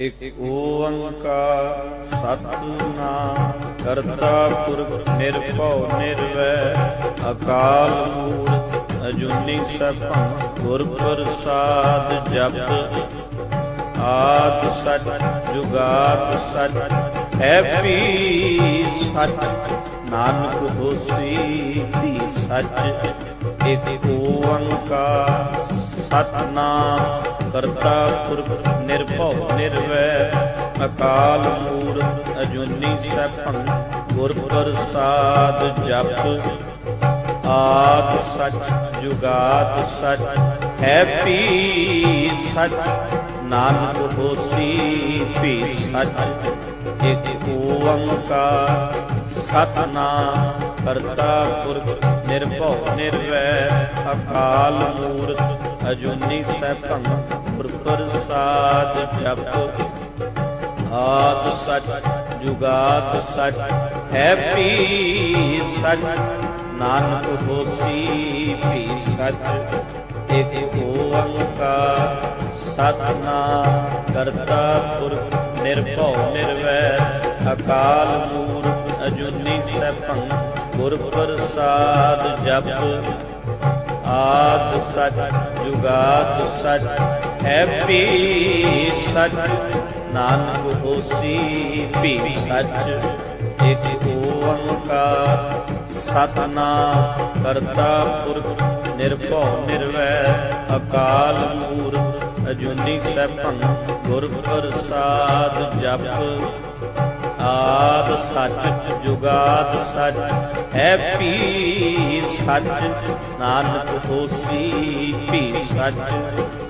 ਇਕ ਓੰਕਾਰ ਸਤਨਾਮ ਕਰਤਾ ਪੁਰਖ ਨਿਰਭਉ ਨਿਰਵੈਰ ਅਕਾਲ ਮੂਰਤ ਅਜੂਨੀ ਸਭੰ ਗੁਰ ਪ੍ਰਸਾਦ ਜਪ ਆਦ ਸਚ ਜੁਗਾਦ ਸਚ ਐਪੀ ਵੀ ਸਚ ਨਾਨਕ ਹੋਸੀ ਵੀ ਸਚ ਇਕ ਓੰਕਾਰ ਸਤਨਾਮ ਕਰਤਾ ਪੁਰਖ ਨਿਰਭਉ ਨਿਰਵੈਰ ਅਕਾਲ ਮੂਰਤ ਅਜੂਨੀ ਸੈਭੰ ਗੁਰ ਪ੍ਰਸਾਦ ਜਪ, ਆਦ ਸਚ, ਜੁਗਾਦ ਸਚ, ਹੈ ਪੀ ਸਚ, ਨਾਨਕ ਹੋਸੀ ਵੀ ਸਚ, ਇਕ ਓੰਕਾਰ ਸਤਨਾਮ ਕਰਤਾ ਪੁਰਖ ਨਿਰਭਉ ਨਿਰਵੈਰ ਅਕਾਲ ਮੂਰਤ ਅਜੂਨੀ ਸੈਭੰ ਪ੍ਰਸਾਦ ਜਪ। ਆਦ ਸਚ ਜੁਗਾਦ ਸਚ ਹੈ ਵੀ ਸਚ ਨਾਨਕ ਹੋਸੀ ਵੀ ਸਚ ਇਕ ਓੰਕਾਰ ਸਤਨਾਮ ਕਰਤਾ ਪੁਰਖ ਨਿਰਭਉ ਨਿਰਵੈਰ ਅਕਾਲ ਮੂਰਤ ਅਜੂਨੀ ਸੈਭੰ ਗੁਰ ਪ੍ਰਸਾਦ ਜਪ। ਆਦ ਸਚ ਜੁਗਾਦ ਸਚ ਹੈ ਵੀ ਸਚ, ਨਾਨਕ ਹੋਸੀ ਵੀ ਸਚ ਇਕ ਓੰਕਾਰ ਸਤਨਾਮ ਕਰਤਾ ਪੁਰਖ, ਨਿਰਭਉ ਨਿਰਵੈਰ ਅਕਾਲ ਮੂਰਤ ਅਜੂਨੀ ਸੈਭੰ, ਗੁਰ ਪ੍ਰਸਾਦ ਜਪ। ਆਦ ਸਚ, ਜੁਗਾਦ ਸੱਚ ਹੈ ਵੀ ਸੱਚ, ਨਾਨਕ ਹੋਸੀ ਵੀ ਸਚ।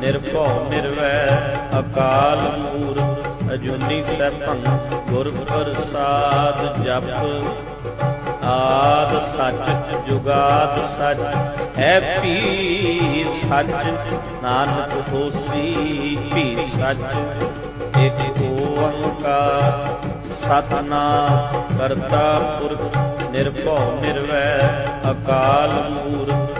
ਨਿਰਭਉ ਨਿਰਵੈ ਅਕਾਲ ਮੂਰਤ ਅਜੂਨੀ ਸੈਭੰ ਗੁਰ ਪ੍ਰਸਾਦ ਜਪ। ਆਦ ਸਚ ਜੁਗਾਦ ਸਚ, ਹੈ ਵੀ ਸਚ। ਨਾਨਕ ਹੋਸੀ ਵੀ ਸਚ, ਇਕ ਓੰਕਾਰ ਸਤਨਾਮ ਕਰਤਾ ਪੁਰਖ, ਨਿਰਭਉ ਨਿਰਵੈ ਅਕਾਲ ਮੂਰਤ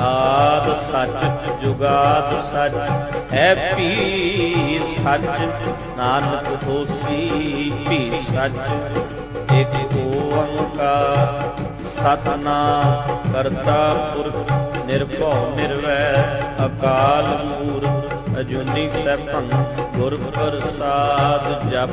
ਆਦ ਸਚ ਜੁਗਾਦ ਸੱਚ ਹੈ ਵੀ ਸੱਚ, ਨਾਨਕ ਹੋਸੀ ਵੀ ਸੱਚ। ਇਕ ਓੰਕਾਰ ਸਤਨਾਮ ਕਰਤਾ ਪੁਰਖ, ਨਿਰਭਉ ਨਿਰਵੈਰ ਅਕਾਲ ਮੂਰਤ ਅਜੂਨੀ ਸੈਭੰ ਗੁਰ ਪ੍ਰਸਾਦ ਜਪ।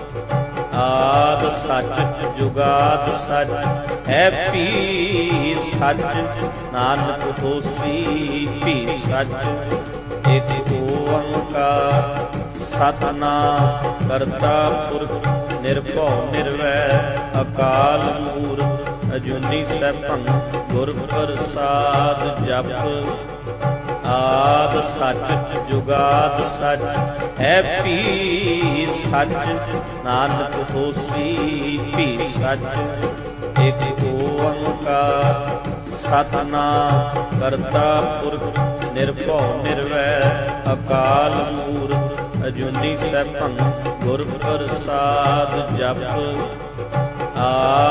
ਆਦ ਸੱਚ ਜੁਗਾਦ ਸੱਚ, ਹੈ ਪੀ ਸੱਚ, ਨਾਨਕ ਹੋਸੀ ਪੀ ਸੱਚ। ਇਕ ਓੰਕਾਰ ਸਤਨਾਮ ਕਰਤਾ ਪੁਰਖ, ਨਿਰਭਉ ਨਿਰਵੈਰ ਅਕਾਲ ਮੂਰਤ ਅਜੂਨੀ ਸੈਭੰ ਗੁਰ ਪ੍ਰਸਾਦ ਜਪ। ਆਦ ਸੱਚ ਜੁਗਾਦ ਸੱਚ, ਹੈ ਪੀ ਸੱਚ, ਨਾਨਕ ਹੋਸੀ ਪੀ ਸੱਚ। ਇਕ ਓੰਕਾਰ ਸਤਨਾਮ ਕਰਤਾ ਪੁਰਖ, ਨਿਰਭਉ ਨਿਰਵੈਰ ਅਕਾਲ ਮੂਰਤ ਅਜੂਨੀ ਸੈਭੰ ਗੁਰ ਪ੍ਰਸਾਦ ਜਪ। ਆਦ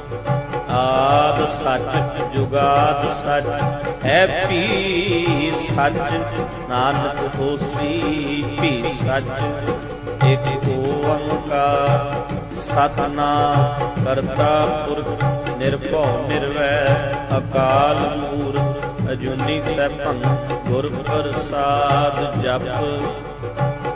ਆਦ ਸੱਚ ਜੁਗਾਦ ਸੱਚ, ਹੈ ਪੀ ਸੱਚ, ਨਾਨਕ ਹੋਸੀ ਪੀ ਸੱਚ। ਇਕ ਓੰਕਾਰ ਸਤਨਾਮ ਕਰਤਾ ਪੁਰਖ, ਨਿਰਭਉ ਨਿਰਵੈਰ ਅਕਾਲ ਮੂਰਤ ਅਜੂਨੀ ਸੈਭੰ ਗੁਰ ਪ੍ਰਸਾਦ ਜਪ।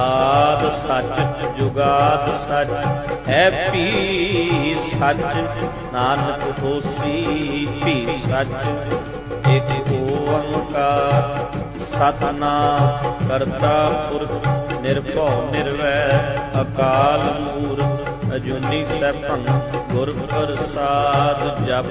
ਆਦ ਸੱਚ, ਜੁਗਾਦ ਸੱਚ, ਹੈ ਪੀ ਸੱਚ, ਨਾਨਕ ਹੋਸੀ ਪੀ ਸੱਚ। ਇੱਕ ਓੰਕਾਰ ਸਤਨਾਮ ਕਰਤਾ ਪੁਰਖ, ਨਿਰਭਉ ਨਿਰਵੈਰ ਅਕਾਲ ਮੂਰਤ ਅਜੂਨੀ ਸੈਭੰ ਗੁਰ ਪ੍ਰਸਾਦ ਜਪ।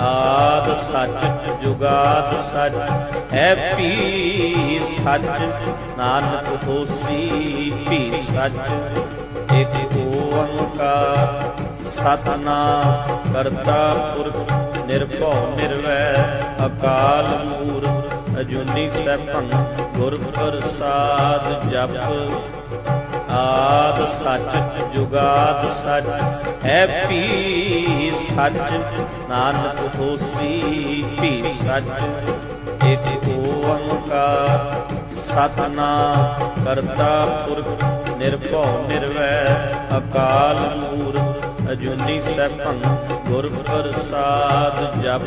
ਆਦ ਸੱਚ ਜੁਗਾਦ ਸੱਚ, ਹੈ ਪੀ ਸੱਚ, ਨਾਨਕ ਹੋਸੀ ਪੀ ਸੱਚ। ਇਕ ਓੰਕਾਰ ਸਤਨਾਮ ਕਰਤਾ ਪੁਰਖ, ਨਿਰਭਉ ਨਿਰਵੈਰ ਅਕਾਲ ਮੂਰਤ ਅਜੂਨੀ ਸੈਭੰ ਗੁਰ ਪ੍ਰਸਾਦ ਜਪ। ਆਦ ਸੱਚ ਜੁਗਾਦ ਸੱਚ, ਹੈ ਪੀ ਸੱਚ, ਨਾਨਕ ਹੋਸੀ ਪੀ ਸੱਚ। ਇਕ ਓੰਕਾਰ ਸਤਨਾਮ ਕਰਤਾ ਪੁਰਖ, ਨਿਰਭਉ ਨਿਰਵੈਰ ਅਕਾਲ ਮੂਰਤ ਅਜੂਨੀ ਸੈਭੰ ਗੁਰ ਪ੍ਰਸਾਦ ਜਪ।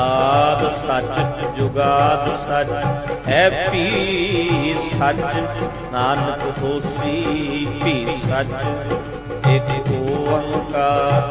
ਆਦ ਸੱਚ ਜੁਗਾਦ ਸੱਚ ਹੈ ਵੀ ਸੱਚ ਨਾਨਕ ਹੋਸੀ ਵੀ ਸੱਚ। ਇਕ ਓੰਕਾਰ